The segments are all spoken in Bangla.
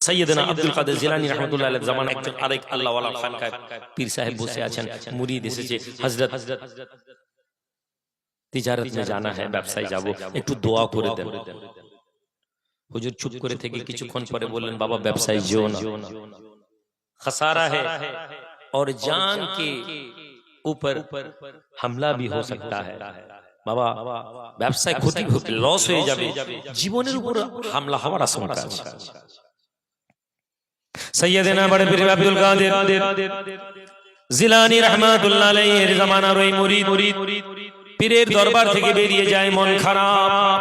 সৈয়দনা আব্দুল কাদের জিলানী রহমতুল্লাহ আলাইহির জামান একজন আরেক আল্লাহ ওয়ালা খানকায় পীর সাহেব বসে আছেন মুরিদ এসেছে হযরত তিজারত মে জানা है ব্যবসায় যাব একটু দোয়া করে দেন হুজুর চুপ করে থেকে কিছুক্ষণ পরে বললেন বাবা ব্যবসায় যেও না खसारा है और जान के ऊपर हमला भी हो सकता है বাবা ব্যবসায় ক্ষতি লস হয়ে যাবে জীবনের উপর হামলা হওয়ার আশঙ্কা আছে সৈয়দনা বড় পীর আব্দুল কাদের। জিলানী রহমাতুল্লাহ আলাইহির জামানার ওই মুরিদ, পীরের দরবার থেকে বেরিয়ে যায়, মন খারাপ।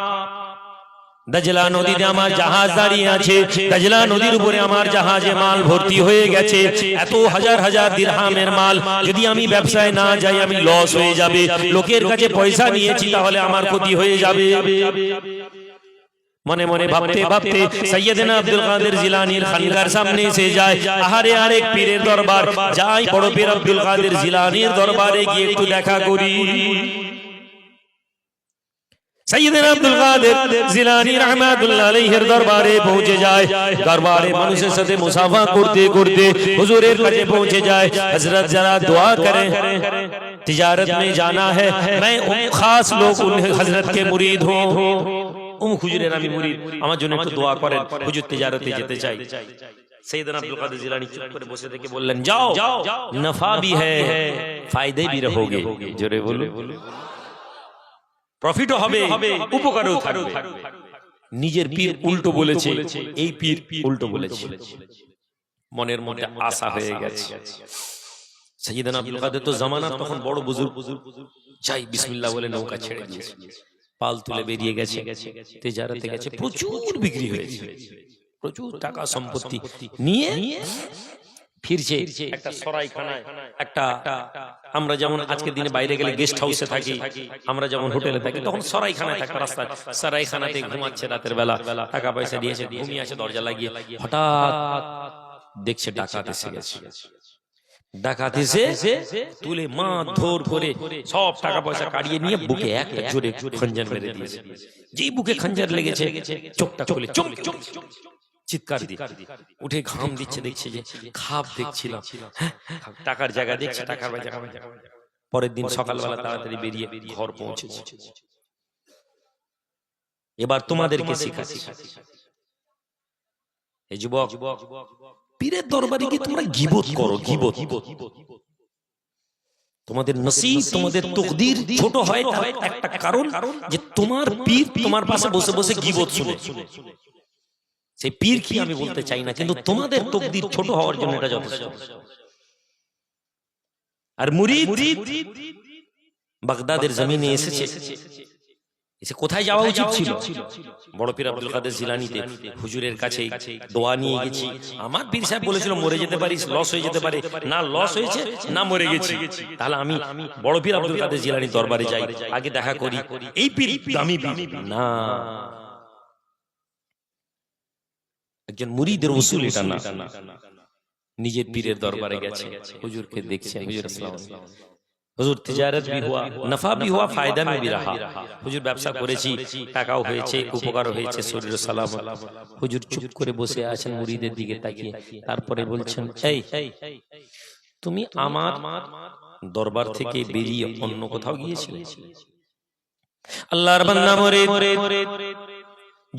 দজলা নদীতে আমার জাহাজ দাঁড়িয়ে আছে। দজলা নদীর উপরে আমার জাহাজে মাল ভর্তি হয়ে গেছে। এত হাজার হাজার দিরহামের মাল, যদি আমি ব্যবসায় না যাই, আমি লস হয়ে যাবে। লোকের কাছে পয়সা নিয়েছি, তাহলে আমার ক্ষতি হয়ে যাবে। মনে মনে ভাবতে ভাবতে সৈয়দনা আব্দুল কাদের জিলানির খানকার সামনে এসে যায় আহারে আরেক পীরের দরবার যাই বড় পীর আব্দুল কাদের জিলানির দরবারে গিয়ে একটু দেখা করি سیدنا عبدالقادر زیلانی رحمت اللہ علیہ دربارے پہنچے جائے۔ دربارے منوشے صدے مسافہ کرتے کرتے حضور پجے پہنچے جائے۔ حضرت ذرا دعا کریں۔ تجارت میں جانا ہے۔ میں خاص لوگ حضرت کے مرید ہوں۔ অমুক হুজুরের আমি মুরিদ আমার জন্য একটু দোয়া করেন। হুজুর তেজারতে যেতে চাই। নিজের পীর উল্টো বলেছে এই পীর উল্টো বলেছে। মনের মনে আশা হয়ে গেছে। সৈয়দনা আব্দুল কাদের তো জামানা তখন বড় বুজুর বুজুর যাই বিসমিল্লা বলে নৌকা ছেড়ে দিয়েছে। পাল তুলে বেরিয়ে গেছে। তেজারাতে গেছে। প্রচুর বিক্রি হয়েছে। প্রচুর টাকা সম্পত্তি নিয়ে ফিরছে একটা সরাইখানায় একটা আমরা যেমন আজকের দিনে বাইরে গেলে গেস্ট হাউসে থাকি আমরা যেমন হোটেলে থাকি তখন সরাইখানায় থাকতে রাস্তায় সরাইখানাতে ঘুমাচ্ছে রাতের বেলা টাকা পয়সা দিয়েছে ঘুমিয়ে আছে দরজা লাগিয়ে হঠাৎ দেখছে ডাকাত এসে গেছে। তুলে মা ধর করে সব টাকা পয়সা কাড়িয়ে নিয়ে বুকে একটা জোরে খঞ্জার মেরে দিয়েছে। যেই বুকে খঞ্জার লেগেছে চোখটা চিৎকার উঠে ঘাম দিচ্ছে দেখছে যে খাপ দেখছিলাম। হ্যাঁ, টাকার জায়গা দেখছে টাকার পরের দিন সকালবেলা তাড়াতাড়ি বেরিয়ে ঘর পৌঁছেছে। এবার তোমাদেরকে শিখাচ্ছি। এই যুবক পীরের দরবারে গিয়ে তোমরা গিবত করো গিবত তোমাদের নসিব তোমাদের তকদির ছোট হয় তার একটা কারণ যে তোমার পীর তোমার পাশে বসে বসে গিবত শুনে। সেই পীর কি আমি বলতে চাই না কিন্তু তোমাদের তকদির ছোট হওয়ার জন্য এটা যথেষ্ট। আর মুরিদ বাগদাদের জমিনে এসেছে। এসে কোথায় যাওয়া উচিত ছিল? বড় পীর আব্দুল কাদের জিলানিতে হুজুরের কাছে দোয়া নিয়ে গেছি। আমার পীর সাহেব বলেছিল মরে যেতে পারিস লস হয়ে যেতে পারে। না লস হয়েছে না মরে গেছি। তাহলে আমি বড় পীর আব্দুল কাদের জিলানি দরবারে যাই। আগে দেখা করি। এই পীর দামি পীর। না। একজন মুরিদের উসুল এটা না। নিজের পীরের দরবারে গেছে। হুজুরকে দেখছে হুজুর আসসালাম হুজুর তিজারত বি হওয়া নফা বি হওয়া ফায়দা মে বি রাহা হুজুর হ্যাঁ, ব্যবসা করেছি টাকাও হয়েছে উপকার হয়েছে শরীর সালামত হুজুর চুপ করে বসে আছেন মুরিদের দিকে তাকিয়ে। তারপরে বলছেন এই তুমি আমার দরবার থেকে বেরিয়ে অন্য কোথাও গিয়েছিলে? আল্লাহর বান্দা মরে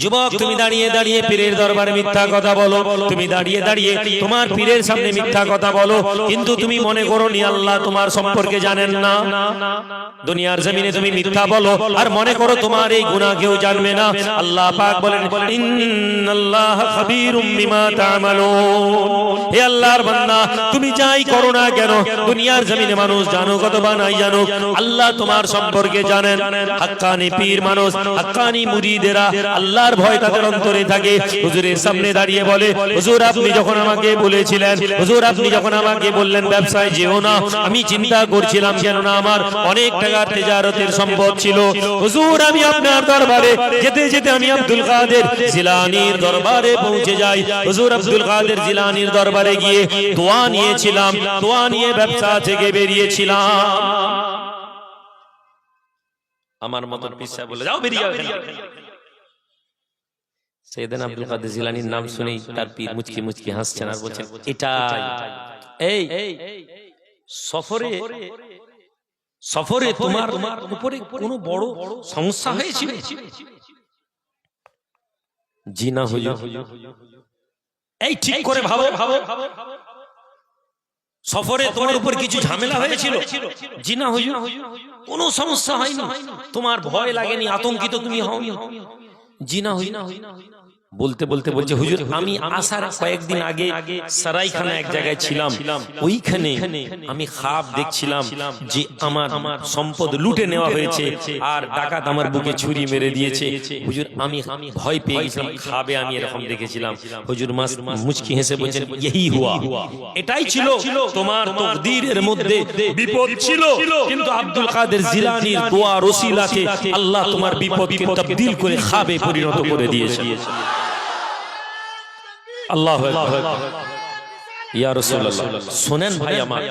যুবক তুমি দাঁড়িয়ে দাঁড়িয়ে পীরের দরবারে মিথ্যা কথা বলো। তুমি দাঁড়িয়ে দাঁড়িয়ে তোমার পীরের সামনে মিথ্যা কথা বলো। কিন্তু তুমি মনে করো নি আল্লাহ তোমার সম্পর্কে জানেন না। দুনিয়ার জমিনে তুমি মিথ্যা বলো। আর মনে করো তোমার এই গুনাহ কেউ জানবে না। আল্লাহ পাক বলেন ইন্নাল্লাহ খাবীরুম বিমা তা'মালুন। হে আল্লাহর বান্দা তুমি যাই করো না কেন? দুনিয়ার জমিনে মানুষ জানো কত বা নাই জানো আল্লাহ তোমার সম্পর্কে জানেন হাক্কানি পীর মানুষ হাক্কানি মুরিদেরা আল্লাহর ভয় তাদের অন্তরে থাকে। হুজুরের সামনে দাঁড়িয়ে বলে, হুজুর, আপনি যখন আমাকে বলেছিলেন, হুজুর, আপনি যখন আমাকে বললেন ব্যবসায় যেও না, আমি চিন্তা করছিলাম কেন না আমার অনেক টাকার তেজারতের সম্পদ ছিল। হুজুর, আমি আপনার দরবারে যেতে যেতে আমি আব্দুল কাদের জিলানির দরবারে পৌঁছে যাই। হুজুর, আব্দুল কাদের জিলানির দরবারে গিয়ে দোয়া নিয়েছিলাম, দোয়া নিয়ে ব্যবসা থেকে বেরিয়েছিলাম। আমার মতন পিসা বলে, যাও বেরিয়ে। সৈয়দান আব্দুল কাদের জিলানির নাম শুনেই তার পীর মুচকি মুচকি হাসছেন আর বলছেন এটাই এই সফরে সফরে তোমার উপরে কোনো বড় সমস্যা হয়েছিল? জি না হুজুর এই ঠিক করে ভাবো। ভাবো। সফরে তোমার উপর কিছু ঝামেলা হয়েছিল? জি না হুজুর কোনো সমস্যা হয়নি। তোমার ভয় লাগেনি আতঙ্কিত তুমি হওনি। জি না হুজুর বলতে বলতে বলছে হুজুর আমি আসার কয়েকদিন আগে সারাইখানা এক জায়গায় ছিলাম। ওইখানে আমি খাপ দেখছিলাম যে আমার আমার সম্পদ লুটে নেওয়া হয়েছে আর ডাকাত আমার বুকে ছুরি মেরে দিয়েছে। হুজুর আমি ভয় পেয়ে গেছিলাম। খাবে আমি এরকম দেখেছিলাম। হুজুর মাস মুচকি হেসে বলছেন এই হুয়া। এটাই ছিল তোমার তকদীরের মধ্যে। বিপদ ছিল। কিন্তু আব্দুল কাদের জিলানির দোয়া রসিলাতে আল্লাহ তোমার বিপদকে তাবদিল করে খাবে পরিণত করে দিয়েছে আল্লাহ ইয়া রাসূলুল্লাহ শোনেন ভাই আমার।